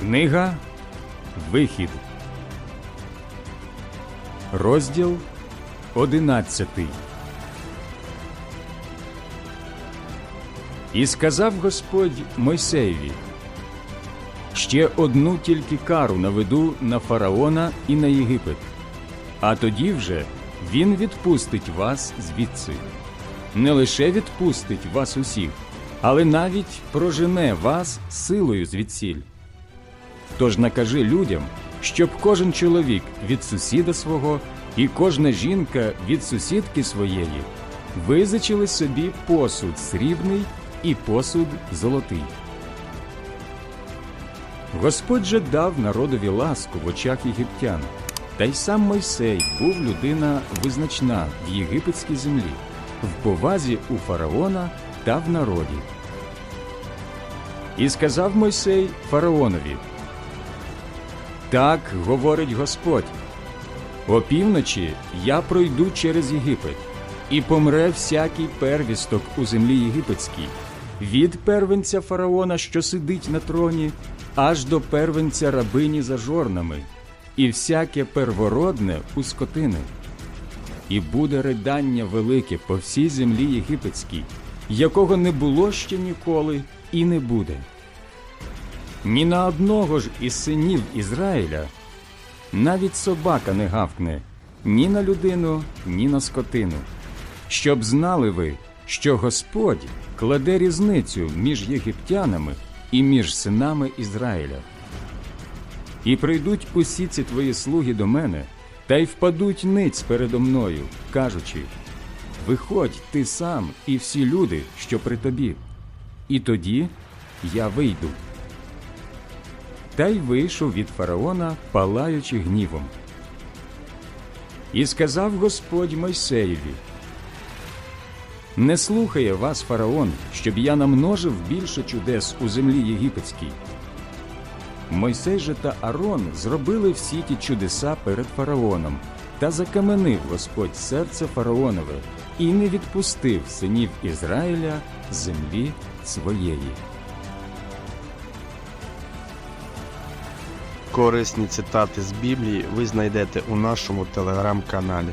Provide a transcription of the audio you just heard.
Книга Вихід. Розділ одинадцятий. І сказав Господь Мойсеєві: Ще одну тільки кару наведу на фараона і на Єгипет, а тоді вже він відпустить вас звідси. Не лише відпустить вас усіх, але навіть прожене вас силою звідсіль. Тож накажи людям, щоб кожен чоловік від сусіда свого і кожна жінка від сусідки своєї визичили собі посуд срібний і посуд золотий. Господь же дав народові ласку в очах єгиптян, та й сам Мойсей був людина визначна в єгипетській землі, в повазі у фараона та в народі. І сказав Мойсей фараонові: Так говорить Господь. Опівночі я пройду через Єгипет, і помре всякий первісток у землі єгипетській, від первенця фараона, що сидить на троні, аж до первенця рабині за жорнами, і всяке первородне у скотини. І буде ридання велике по всій землі єгипетській, якого не було ще ніколи і не буде. Ні на одного ж із синів Ізраїля навіть собака не гавкне ні на людину, ні на скотину. Щоб знали ви, що Господь кладе різницю між єгиптянами і між синами Ізраїля. І прийдуть усі ці твої слуги до мене, та й впадуть ниць передо мною, кажучи: Виходь ти сам і всі люди, що при тобі, і тоді я вийду. Та й вийшов від фараона, палаючи гнівом. І сказав Господь Мойсеєві: Не слухає вас фараон, щоб я намножив більше чудес у землі єгипетській. Мойсей же та Арон зробили всі ті чудеса перед фараоном, та закаменив Господь серце фараонове і не відпустив синів Ізраїля землі своєї. Корисні цитати з Біблії ви знайдете у нашому телеграм-каналі.